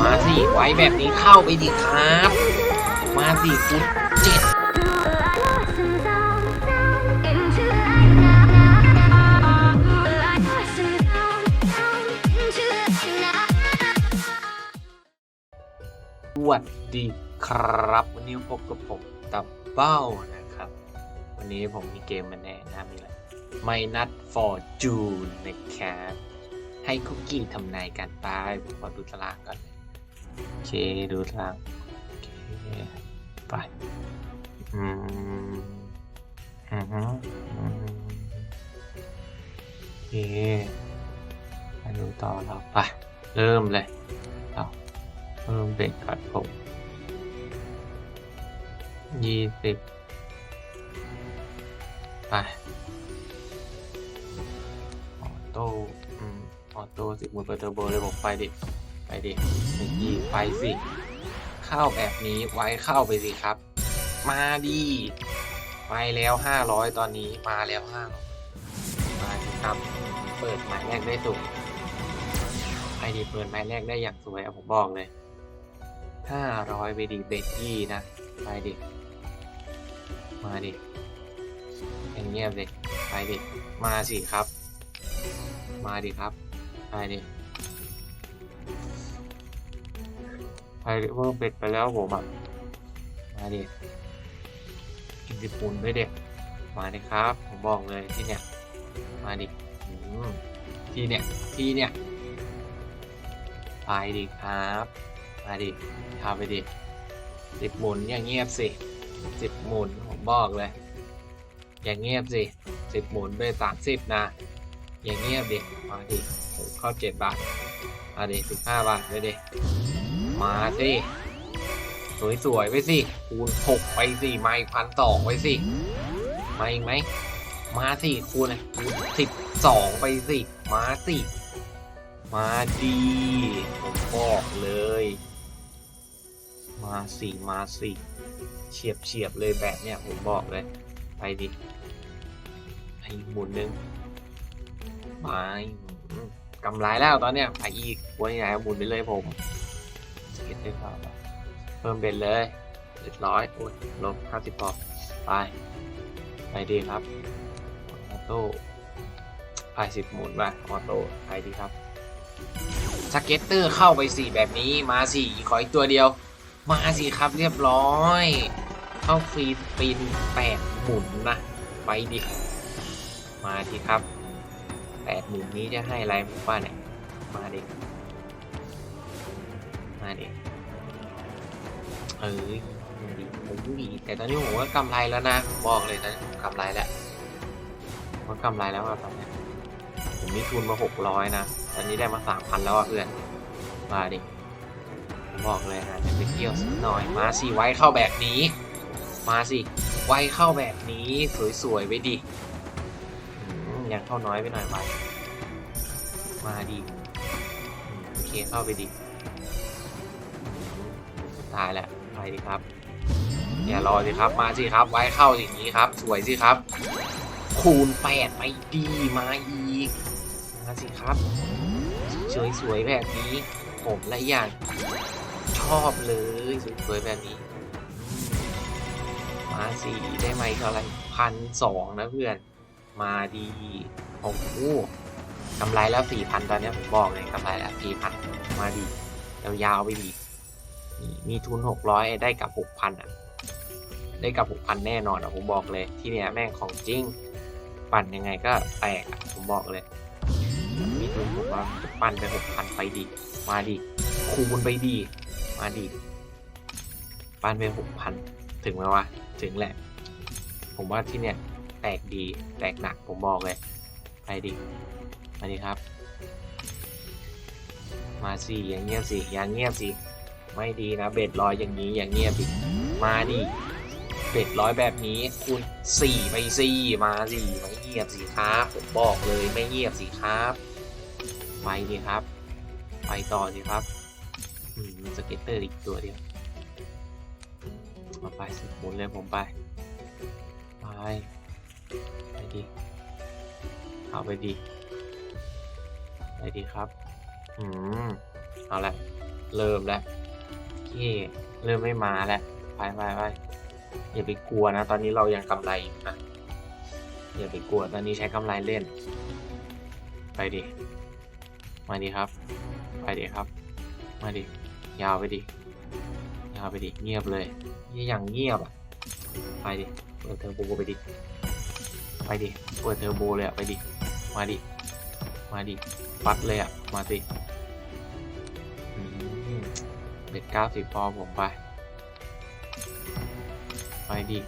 มาสิไว้แบบนี้เข้าไปดิครับ มาสิคุณเจ็ดสวัสดีครับ วันนี้พบกับผมตับเบ้านะครับ วันนี้ผมมีเกมมาแนะนำอีกแล้วไม่นัด for June นะครับ ให้คุกกี้ทำนายกันไปผมขอดูตารางก่อนโอเคดูตารางโอเคไปอืมอืออืมโอเคไปดูต่อเราไปเริ่มเลยเราเริ่มเบรกก่อนผมยี่สิบไปออโต้ อืมออโต้สิบมือเปิดเทอร์โบเลยผมไปดิ ไปดิหนึ่งยี่ไปสิ เข้าแบบนี้ไว้เข้าไปสิครับ มาดีไปแล้วห้าร้อยตอนนี้มาแล้วห้าร้อยมาสิครับ เปิดหมายแรกได้สูงไอดีเปิดหมายแรกได้อย่างสวยอะผมบอกเลยห้าร้อยไปดีเบตยี่นะ ไปดิมาดิเงียบเลยไปดิ มาสิครับ มาดิครับ ไปดิไปดิเพิ่มเบ็ดไปแล้วผมอะ มาดิกินสิปูนด้วยเด็กมาดิครับ ผมบอกเลยที่เนี่ย มาดิที่เนี่ย ที่เนี่ย ไปดิครับ มาดิทำไปดิสิบหมุนอย่างเงียบสิสิบหมุนผมบอกเลย อย่างเงียบสิสิบหมุนไปสามสิบนะ อย่างเงียบดิมาดิโอ้เข้าเจ็ดบาทมาดิสิบห้าบาทไปดิมาสิสวยๆไปสิคูณหกไปสิมาอีกพันสองไปสิมาอีกไหมมาสิคูณคูณสิบสองไปสิมาสิมาดีผมบอกเลย มาสิมาสิเฉียบเฉียบๆเลยแบบเนี้ยผมบอกเลย ไปดิไปอีกหมุนหนึ่ง ไปกำไรแล้วตอนเนี้ยไปอีกวันไหนหมุนไปเลยผมสเก็ตได้ครับเพิ่มเบ็ดเลยเจ็ดร้อยโอ้ยลบห้าสิบพอไป ไปดีครับออโต้ไปสิบหมุนมาออโต้ไปดีครับสเก็ตเตอร์เข้าไปสี่แบบนี้มาสี่ขออีกตัวเดียว มาสิครับเรียบร้อย เข้าฟรีสปินแปดหมุนนะ ไปดิมาดิครับ แปดหมุนนี้จะให้อะไรผมว่าเนี่ย มาดิมาดิเอ้ยดิผมดีแต่ตอนนี้ผมก็กำไรแล้วนะผมบอกเลยนะกำไรแล้วผมก็กำไรแล้วอะตอนนี้ผมมีทุนมาหกร้อยนะ ตอนนี้ได้มาสามพันแล้วอะเพื่อน มาดิผมบอกเลยนะจะไปเที่ยวสักหน่อย มาสิไว้เข้าแบบนี้ มาสิไว้เข้าแบบนี้สวยๆไปดิ ยังเข้าน้อยไปหน่อยไว้มาดิโอเคเข้าไปดิตายแหล้วไปดิครับอย่ารอสิครับมาสิครับ ไว้เข้าอย่างนี้ครับ สวยสิครับ คูณแปดไปดีมาอีกมาสิครับสวยๆแบบนี้ ผมและอย่างชอบเลยสวยๆแบบนี้ มาสี่ได้ไหมเท่าไหร่พันสองนะเพื่อน มาดีโอ้โหกำไรแล้วสี่พันตอนนี้ผมบอกเลยกำไรแล้วสี่พันมาดียาวๆไปดีมีทุนหกร้อยได้กับหกพันอะ ได้กับหกพันแน่นอนอะผมบอกเลย ที่เนี้ยแม่งของจริง ปั่นยังไงก็แตกอะผมบอกเลย มีทุนผมว่าปั่นไปหกพันไปดี มาดีคูณไปดี มาดีปั่นไปหกพันถึงไหมวะถึงแหละ ผมว่าที่เนี่ย แตกดี แตกหนักผมบอกเลยไปดีมาดีครับ มาสิอย่างเงียบสิอย่างเงียบสิ ไม่ดีนะเบ็ดลอยอย่างนี้อย่างเงียบดิมาดิเบ็ดร้อยแบบนี้คูณสี่ไปสี่มาสี่ไม่เงียบสิครับ ผมบอกเลยไม่เงียบสิครับไปดีครับ ไปต่อสิครับอืมสเก็ตเตอร์อีกตัวเดียวมาไปสิหมุนเลยผมไป ไป ไปดีเอาไปดีไปดีครับ อืม เอาละ เริ่มแล้วโอเค เริ่มไม่มาแล้ว ไปไปไปอย่าไปกลัวนะ ตอนนี้เรายังกำไรอยู่นะ อย่าไปกลัว ตอนนี้ใช้กำไรเล่น ไปดิ มาดิครับ ไปดิครับ มาดิ ยาวไปดิ ยาวไปดิ เงียบเลย อย่างเงียบอะ ไปดิ เปิดเทอร์โบไปดิ ไปดิ เปิดเทอร์โบเลยอะไปดิ มาดิ มาดิ ปัดเลยอะมาสิเบ็ดเก้าสิบพอผมไป ไปดิ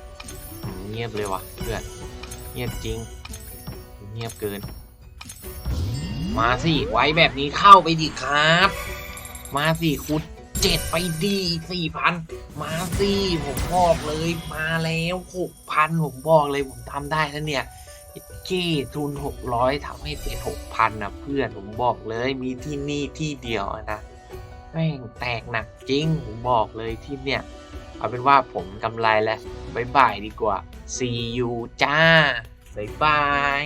เงียบเลยว่ะเพื่อน เงียบจริง เงียบเกิน มาสิ ไว้แบบนี้เข้าไปดิครับ มาสิคุณเจ็ดไปดีสี่พัน มาสิผมบอกเลยมาแล้วหกพันผมบอกเลยผมทำได้แล้วเนี่ยเก้ทุนหกร้อยทำให้เป็นหกพันนะเพื่อนผมบอกเลยมีที่นี่ที่เดียวนะแม่งแตกหนักจริงผมบอกเลยที่เนี่ย เอาเป็นว่าผมกำไรแล้วบายบายดีกว่า see you จ้าบายบาย